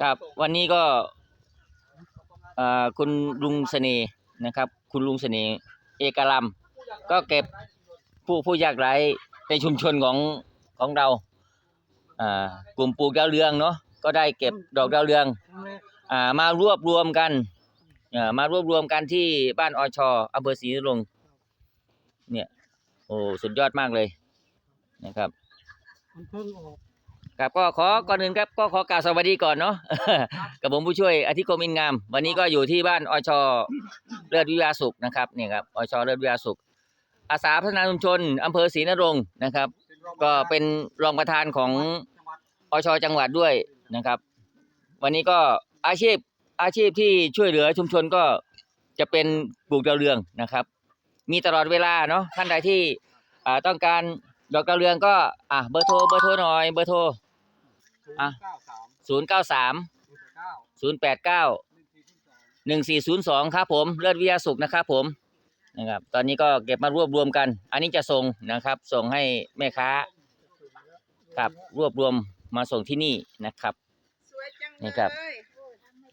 ครับวันนี้ก็อ่อคุณลุงเสน่ห์นะครับ คุณลุงเสน่ห์เอกลัมก็เก็บผู้ผู้ยากไร้ในชุมชนของของเราอ่ากลุ่มปลูกดาวเรืองเนาะก็ได้เก็บดอกดาวเรืองอ่ามารวบรวมกันอ่ามารวบรวมกันที่บ้านอชอำเภอศรีนรงเนี่ยโอ้สุดยอดมากเลยนะครับมันเพิ่งออก ครับก็ขอก่อนอื่นครับก็ขอกล่าวสวัสดีก่อนเนาะกับผมผู้ช่วยอธิคมอินงาม วันนี้ก็อยู่ที่บ้านอชเลิศวิทยาสุขนะครับเนี่ยครับอชเลิศวิทยาสุข อาสาพัฒนาชุมชนอำเภอศรีนรงค์นะครับ ก็เป็นรองประธานของอชจังหวัดด้วยนะครับ วันนี้ก็อาชีพอาชีพที่ช่วยเหลือชุมชนก็จะเป็นปลูกดาวเรืองนะครับ มีตลอดเวลาเนาะท่านใดที่ต้องการ ดอกดาวเรืองก็อะเบอร์โทรเบอร์โทรหน่อยเบอร์โทรอะศูนย์เก้าสามศูนย์แปดเก้าหนึ่งสี่ศูนย์สองครับผมเลิศวิทยาสุขนะครับผมนะครับ ตอนนี้ก็เก็บมารวบรวมกัน อันนี้จะส่งนะครับ ส่งให้แม่ค้าครับรวบรวมมาส่งที่นี่นะครับนี่ครับ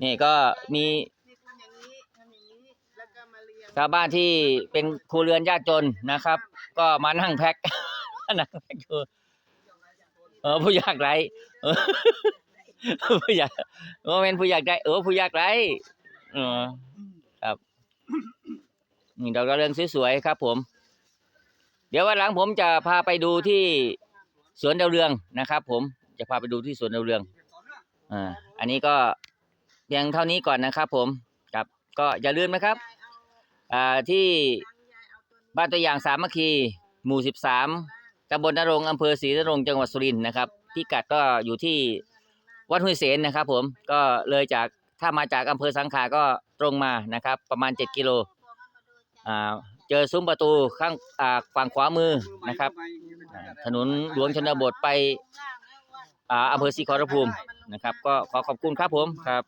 นี่ก็มีชาวบ้านที่เป็นครัวเรือนยากจนนะครับ ก็มานั่งแพ็ค นังอยู่เออผู้อยากไร้เออผู้อยากโอ้เป็นผู้อยากไร้เออผู้อยากไร้เออครับนี่ดอกดาวเรืองสวยๆครับ ผม เดี๋ยววันหลังผมจะพาไปดูที่สวนดาวเรืองนะครับ ผมจะพาไปดูที่สวนดาวเรืองอ่าอันนี้ก็เพียงเท่านี้ก่อนนะครับ ผมครับ ก็อย่าลืมนะครับอ่าที่บ้านตัวอย่างสามัคคี หมู่สิบสาม ตำบลนรงอำเภอศรีนรงจังหวัดสุรินทร์นะครับพิกัดก็อยู่ที่วัดห้วยเสนนะครับ ผมก็เลยจากถ้ามาจากอำเภอสังขาก็ตรงมานะครับ ประมาณ 7 กิโลอ่าเจอซุ้มประตูข้างอ่าฝั่งขวามือนะครับ ถนนหลวงชนบทไปอ่าอำเภอศรีขอรภูมินะครับ ก็ขอขอบคุณครับผมครับ